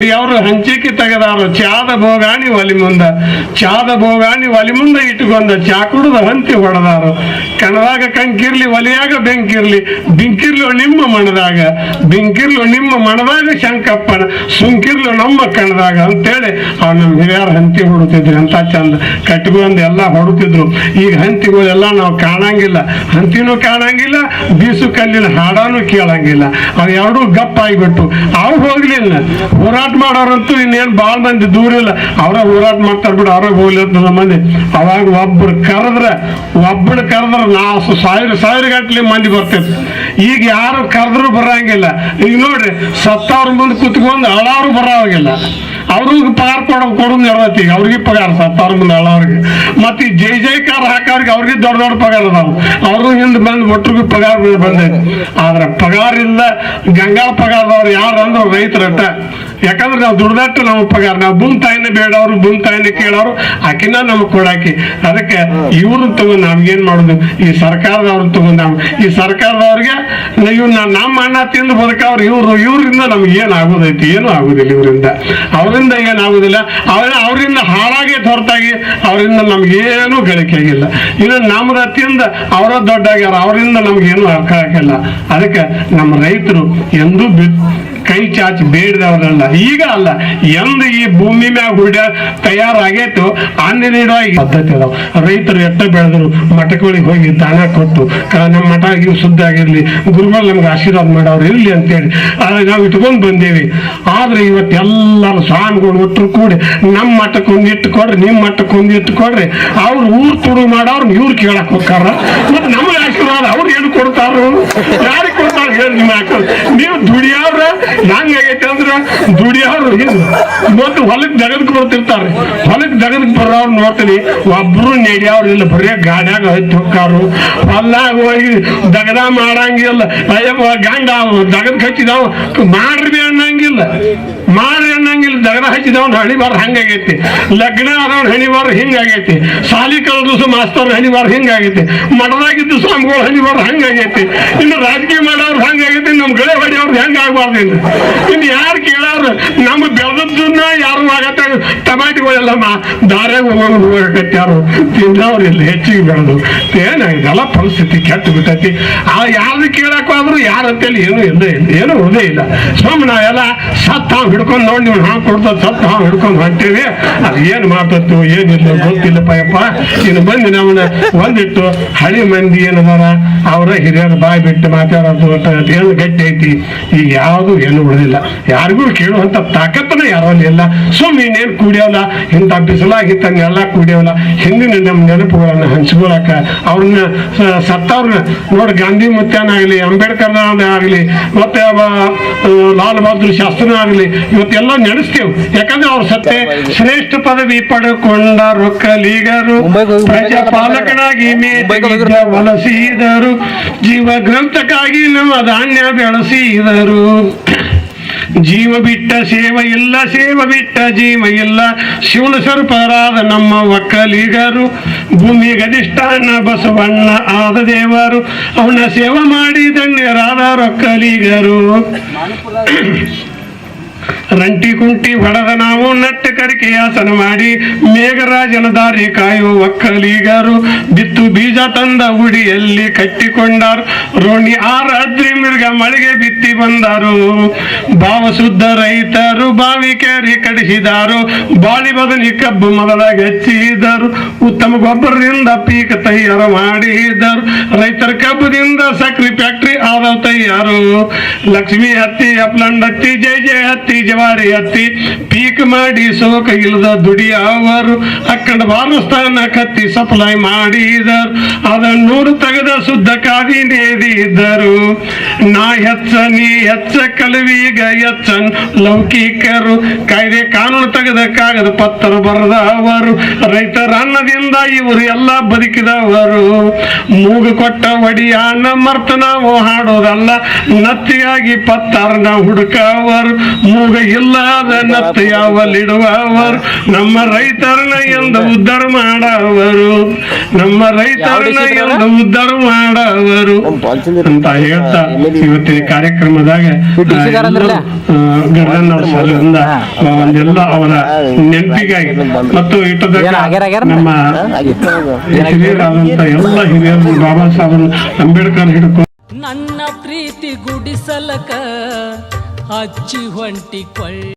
ಅವರು ಹಂಚಿಕೆ ತೆಗೆದಾರು ಚಾದ ಭೋಗಾಣಿ ಒಲಿ ಮುಂದ. ಚಾದ ಭೋಗಾಣಿ ಒಲಿ ಮುಂದ ಇಟ್ಟುಕೊಂಡ, ಚಾ ಕುಡಿದ ಹಂತಿ ಹೊಡೆದಾರು. ಕಣದಾಗ ಕಂಕಿರ್ಲಿ, ಒಲಿಯಾಗ ಬೆಂಕಿರ್ಲಿ, ಬಿಂಕಿರ್ಲು ನಿಮ್ಮ ಮಣದಾಗ ಬಿಂಕಿರ್ಲು ನಿಮ್ಮ ಮಣದಾಗ ಶಂಕಪ್ಪನ, ಸುಂಕಿರ್ಲು ನಮ್ಮ ಕಣದಾಗ. ಅಂತೇಳಿ ಅವ್ರು ನಮ್ಮ ಹಿರಿಯರು ಹಂತಿ ಹೊಡುತ್ತಿದ್ರು. ಅಂತ ಚಂದ. ಕಟ್ಟಿಕೊಂಡು ಎಲ್ಲ ಹೊಡುತ್ತಿದ್ರು. ಈಗ ಹಂತಿಗಳೆಲ್ಲ ನಾವು ಕಾಣಂಗಿಲ್ಲ. ಹಂತಿನೂ ಕಾಣಂಗಿಲ್ಲ ಬೀಸು ಕಲ್ಲಿನ ಹಾಡಾನು ಕೇಳಂಗಿಲ್ಲ. ಅವು ಎರಡೂ ಗಪ್ಪ ಆಗಿಬಿಟ್ಟು ಅವು ಹೋಗ್ಲಿಲ್ಲ. ಹೋರಾಟ ಮಾಡೋರಂತೂ ಇನ್ನೇನು ಭಾಳ ಮಂದಿ ದೂರ ಇಲ್ಲ. ಅವರ ಹೋರಾಟ ಮಾಡ್ತಾರ ಬಿಡು ಅವ್ರಾಗ ಹೋಗ್ಲಿ ಅಂತ ನಮ್ಮ ಮಂದಿ. ಅವಾಗ ಒಬ್ಬರು ಕರೆದ್ರೆ ಒಬ್ಬಳು ಕರೆದ್ರೆ ನಾವು ಸಾವಿರ ಸಾವಿರ ಮಂದಿ ಬರ್ತೈತೆ. ಈಗ ಯಾರು ಕರೆದ್ರು ಬರಂಗಿಲ್ಲ. ಈಗ ನೋಡ್ರಿ, ಸತ್ತವ್ರ ಮುಂದೆ ಕುತ್ಕೊಂಡು ಅಳಾರು ಬರೋವಾಗಿಲ್ಲ ಅವ್ರಿಗೆ ಪಗಾರ ಕೊಡೋ ಕೊಡೋದು ಈಗ ಅವ್ರಿಗೆ ಪಗಾರ ಸತ್ತವ್ರ ಮುಂದೆ ಅಳವ್ರಿಗೆ. ಮತ್ತೆ ಈ ಜೈ ಜೈಕಾರ ಹಾಕೋರಿಗೆ ಅವ್ರಿಗೆ ದೊಡ್ಡ ದೊಡ್ಡ ಪಗಾರ ಅದಾವು ಅವರು ಹಿಂದೆ ಬಂದು ಒಟ್ಟಿಗೆ ಪಗಾರ ಬಂದೈತಿ ಆದ್ರೆ ಪಗಾರ ಇಲ್ಲ ಗಂಗಾಳ ಪಗಾರದವ್ರು ಯಾರು ಅಂದ್ರೆ ರೈತರಟ್ಟ ಯಾಕಂದ್ರೆ ನಾವು ದುಡ್ದಟ್ಟು ನಮ್ಮ ಪಗಾರ. ನಾವು ಭೂಮಿ ತಾಯಿನ ಬೇಡವ್ರು, ಭೂಮಿ ತಾಯಿನ ಕೇಳೋರು, ಆಕಿನ ನಮಗೆ ಕೊಡಾಕಿ. ಅದಕ್ಕೆ ಇವ್ರನ್ನ ತಗೊಂಡು ನಾವೇನ್ ಮಾಡುದು? ಈ ಸರ್ಕಾರದವ್ರನ್ನ ತಗೊಂಡು ನಾವು. ಈ ಸರ್ಕಾರದವ್ರಿಗೆ ಇವ್ ನಮ್ಮ ಅಣ್ಣ ತಿಂದು ಬದುಕವ್ರು ಇವ್ರು. ಇವ್ರಿಂದ ನಮ್ಗೆ ಏನು ಆಗೋದೈತಿ? ಏನು ಆಗೋದಿಲ್ಲ ಇವರಿಂದ. ಅವರಿಂದ ಏನಾಗೋದಿಲ್ಲ ಅವ್ರ ಅವರಿಂದ ಹಾಳಾಗಿ ಹೊರತಾಗಿ ಅವರಿಂದ ನಮ್ಗೇನು ಗಳಿಕೆ ಆಗಿಲ್ಲ ಇನ್ನು ನಮ್ಮ ರತಿಯಿಂದ ಅವರ ದೊಡ್ಡಾಗ್ಯಾರ ಅವರಿಂದ ನಮಗೇನು ಅರ್ಥ ಆಗಿಲ್ಲ ಅದಕ್ಕೆ ನಮ್ಮ ರೈತರು ಎಂದೂ ಬಿ ಕೈ ಚಾಚಿ ಬೇಡದವ್ರನ್ನ. ಈಗ ಅಲ್ಲ ಎಂದ ಈ ಭೂಮಿ ಮ್ಯಾಗ ಹುಡ ತಯಾರಾಗೇತು ಅನ್ನ ನೀಡುವ ಪದ್ಧತಿ ಅದಾವ. ರೈತರು ಎಟ್ಟ ಬೆಳೆದ್ರು, ಮಠಗಳಿಗೆ ಹೋಗಿ ದಾನ ಕೊಟ್ಟು ನಮ್ಮ ಮಠ ಶುದ್ಧ ಆಗಿರ್ಲಿ, ಗುರುಗಳು ನಮ್ಗೆ ಆಶೀರ್ವಾದ ಮಾಡೋರು ಇರ್ಲಿ ಅಂತೇಳಿ ನಾವು ಇಟ್ಕೊಂಡು ಬಂದೇವಿ. ಆದ್ರೆ ಇವತ್ತು ಎಲ್ಲರೂ ಸ್ವಾಮಿಗಳು ಒಟ್ಟರು ಕೂಡಿ ನಮ್ಮ ಮಠಕ್ಕೆ ಒಂದು ಇಟ್ಟು ಕೊಡ್ರಿ, ನಿಮ್ಮ ಮಠಕ್ಕೆ ಒಂದು ಇಟ್ಟು ಕೊಡ್ರಿ. ಅವ್ರು ಊರ್ ತುಡು ಮಾಡೋರು ಇವ್ರು ಕೇಳಕ್ ಹೋಗ್ತಾರ. ಮತ್ತೆ ನಮಗೆ ಆಶೀರ್ವಾದ ಅವ್ರು ಏನು ಕೊಡ್ತಾರು? ಯಾರಿಗೆ ಕೊಡ್ತಾರ ಹೇಳಿ ನೀವು ದುಡಿಯವ್ರ ಹೆಂಗಾಗೈತೆ ಅಂದ್ರ ದುಡಿಯವ್ರು ಇವತ್ತು ಹೊಲಕ್ಕೆ ಜಗದಕ್ಕೆ ಬರ್ತಿರ್ತಾರೆ. ಹೊಲಕ್ಕೆ ಜಗದಕ್ಕೆ ಬರೋರು ನೋಡ್ತೀನಿ. ಒಬ್ರು ನೆಡಿಯವ್ರು ಇಲ್ಲ, ಬರೀ ಗಾಡ್ಯಾಗ ಹತ್ತಿ ಹೋಗ್ತಾರು ಹೊಲ್ದಾಗ ಹೋಗಿ ದಗದ ಮಾಡಂಗಿಲ್ಲ. ಅಯ್ಯಪ್ಪ, ಗಂಡ, ದಗದ ಹಚ್ಚಿದವ ಮಾಡ್ರಿ ಅನ್ನಂಗಿಲ್ಲ. ಮಾಡ್ರಿ ಅನ್ನಂಗಿಲ್ಲ ದಗದ ಹಚ್ಚಿದವನ್ ಹಣಿಬಾರ ಹಂಗಾಗೈತಿ. ಲಗ್ನ ಆದವನ್ ಹಿಂಗ ಹಿಂಗಾಗೈತಿ. ಸಾಲಿ ಕಳೆದು ಮಾಸ್ತರ್ ಹಣಿಬಾರ್ದು ಹಿಂಗಾಗೈತಿ. ಮಠದಾಗಿದ್ದು ಸ್ವಾಮಿಗಳು ಹಣಿಬಾರ್ದು ಹಂಗಾಗೈತಿ. ಇನ್ನು ರಾಜಕೀಯ ಮಾಡೋರು ಹಂಗಾಗೈತಿ, ನಮ್ ಗಳೆ ಹೊಡೆಯವ್ರದ್ದು ಹೆಂಗ ಆಗ್ಬಾರ್ದು ಇನ್ನು? ಇನ್ನು ಯಾರು ಕೇಳವ್ರು ನಮ್ಮ ಬೆಳೆದದ್ದನ್ನ ಯಾರು ಆಗತ್ತ? ಟಮಾಟಿಗಳೆಲ್ಲ ದಾರ್ಯಾಗ ಹೋಗಕತ್ಯಾರು ತಿಂದವ್ರು ಇಲ್ಲಿ ಹೆಚ್ಚಿಗೆ ಬೆಳೆದು ಏನಾಗಿದೆಲ್ಲ ಪರಿಸ್ಥಿತಿ ಕೆಟ್ಟು ಬಿಟ್ಟೈತಿ. ಆ ಯಾರು ಕೇಳಕ್ ಹೋದ್ರು ಯಾರ ಅಂತೇಳಿ ಏನು ಇಲ್ಲ ಏನು ಇಲ್ಲ ಸುಮ್ಮನೆ ನಾವೆಲ್ಲ ಸತ್ತ ಹಾವು ಹಿಡ್ಕೊಂಡು ನೋಡಿ ನೀವು ಹಾಂ ಕೊಡ್ತ ಸತ್ ಹಾವು ಹಿಡ್ಕೊಂಡು ಹೊಂಟೇವಿ. ಅದು ಏನು ಮಾತತ್ತು ಏನಿಲ್ಲ ಗೊತ್ತಿಲ್ಲಪ್ಪ ಯಪ್ಪ. ಇನ್ನು ಬಂದು ನಮ್ಮನ್ನ ಒಂದಿಟ್ಟು ಹಳಿ ಮಂದಿ ಏನದಾರ ಅವರ ಹಿರಿಯರು ಬಾಯಿ ಬಿಟ್ಟು ಮಾತಾಡೋದು ಅಂತ ಏನು ಗಟ್ಟಿ ಐತಿ. ಈಗ ಯಾವುದು ಏನು ಉಳಿದಿಲ್ಲ. ಯಾರಿಗೂ ಕೇಳುವಂತ ತಾಕತ್ತನ ಯಾರಲ್ಲಿ ಇಲ್ಲ. ಸುಮ್ಮನೆ ಇನ್ನೇನು ಕೂಡಿಯವಲ್ಲ ಇಂಥ ಬಿಸಿಲಾಗಿತ್ತಂಗೆಲ್ಲ ಕೂಡಿಯವಲ್ಲ ಹಿಂದಿನ ನಮ್ಮ ನೆನಪುಗಳನ್ನ ಹಂಚ್ಕೊಳಕ ಅವ್ರನ್ನ ಸತ್ತವ್ರನ್ನ ನೋಡಿ ಗಾಂಧಿ ಅಂಬೇಡ್ಕರ್ ಆಗಲಿ ಮತ್ತೆ ಅವ, ಆ, ಲಾಲ್ ಬಹದ್ದೂರ್ ಶಾಸ್ತ್ರನ ಆಗಲಿ ಇವತ್ತೆಲ್ಲ ನಡೆಸ್ತೇವೆ. ಯಾಕಂದ್ರೆ ಅವ್ರ ಸತ್ತೆ ಶ್ರೇಷ್ಠ ಪದವಿ ಪಡೆದುಕೊಂಡರು ಕಲಿಗರು. ಪ್ರಜಾಪಾಲಕನಾಗಿ ವಲಸಿದರು ಜೀವ ಗ್ರಂಥಕ್ಕಾಗಿ ನಮ್ಮ ಧಾನ್ಯ ಬೆಳೆಸಿದರು. ಜೀವ ಬಿಟ್ಟ ಸೇವ ಇಲ್ಲ ಸೇವ ಬಿಟ್ಟ ಜೀವ ಇಲ್ಲ. ಶಿವನ ಸ್ವರೂಪರಾದ ನಮ್ಮ ಒಕ್ಕಲಿಗರು ಭೂಮಿ ಗದಿಷ್ಠಾನ ಬಸವಣ್ಣ ಆದ ದೇವರು. ಅವನ ಸೇವೆ ಮಾಡಿ ಧನ್ಯರಾದ ಒಕ್ಕಲಿಗರು ರಂಟಿ ಕುಂಟಿ ಹೊಡೆದ ನಾವು ನಟ್ಟ ಕರಿಕೆ ಆಸನ ಮಾಡಿ ಮೇಘರಾಜನ ದಾರಿ ಕಾಯು ಒಕ್ಕಲಿಗರು ಬಿತ್ತು ಬೀಜ ತಂದ ಉಡಿಯಲ್ಲಿ ಕಟ್ಟಿಕೊಂಡರು. ರೋಣಿ ಆರ ಅದ್ರಿ ಮೃಗ ಮಳೆಗೆ ಬಿತ್ತಿ ಬಂದರು. ಭಾವ ಶುದ್ಧ ರೈತರು ಬಾವಿ ಕೇರಿ ಕಡಿಸಿದರು. ಬಾಳಿ ಬದನಿ ಕಬ್ಬು ಮೊದಲ ಹಚ್ಚಿದರು ಉತ್ತಮ ಗೊಬ್ಬರದಿಂದ ಪೀಕ ತಯಾರು ಮಾಡಿದರು. ರೈತರ ಕಬ್ಬದಿಂದ ಸಕ್ರಿ ಫ್ಯಾಕ್ಟ್ರಿ ಆದ ತಯಾರು. ಲಕ್ಷ್ಮಿ ಹತ್ತಿ ಅಪ್ಲಂಡ್ ಹತ್ತಿ ಜೈ ಜೈ ಹತ್ತಿ ಜವಾರಿ ಹತ್ತಿ ಪೀಕ್ ಮಾಡಿ ಸೋಕ ಇಲ್ಲದ ದುಡಿಯವರು ಅಕ್ಕಂಡ ಬಾಲಸ್ಥಾನ ಕತ್ತಿ ಸಪ್ಲೈ ಮಾಡಿದರು. ಅದನ್ನೂರು ತೆಗೆದ ಶುದ್ಧ ಕಾದಿ ನೇದಿದ್ದರು ನಾ ಹೆಚ್ಚ, ನೀ ಹೆಚ್ಚ, ಕಲವೀಗ ಹೆಚ್ಚ. ಲೌಕಿಕರು ಕಾಯ್ದೆ ಕಾನೂನು ತೆಗೆದ ಕಾಗದ ಪತ್ರ ಬರೆದವರು. ರೈತರ ಅನ್ನದಿಂದ ಇವರು ಎಲ್ಲ ಬದುಕಿದವರು. ಮೂಗು ಕೊಟ್ಟ ಒಡಿಯ ಮರ್ತ ನಾವು ಹಾಡೋದಲ್ಲ ನತ್ತಿಗಾಗಿ ಪತ್ತಾರನ ಹುಡುಕವರು. ನಮಗ ಇಲ್ಲದ ನತ್ತ ಯಾವಲ್ಲಿಡುವವರು ನಮ್ಮ ರೈತರನ್ನ ಎಂದು ಉದ್ಧಾರ ಮಾಡವರು ನಮ್ಮ ರೈತರನ್ನ ಎಂದು ಉದ್ಧಾರ ಮಾಡವರು ಅಂತ ಹೇಳ್ತಾ ಇವತ್ತಿನ ಕಾರ್ಯಕ್ರಮದಾಗ ಒಂದೆಲ್ಲ ಅವರ ನೆನಪಿಗಾಗಿ ಮತ್ತು ಇಟ್ಟದಾಗ ಆಗ್ಯಾರ? ನಮ್ಮ ಹಿರಿಯರಾದಂತ ಎಲ್ಲ ಹಿರಿಯರು ಬಾಬಾ ಸಾಹೇಬ್ ಅಂಬೇಡ್ಕರ್ ಹಿಡ್ಕೊಂಡು ನನ್ನ ಪ್ರೀತಿ ಗುಡಿಸಲಕ ಹಚ್ಚಿ ಹೊಂಟಿ ಕೊಳ್ಳ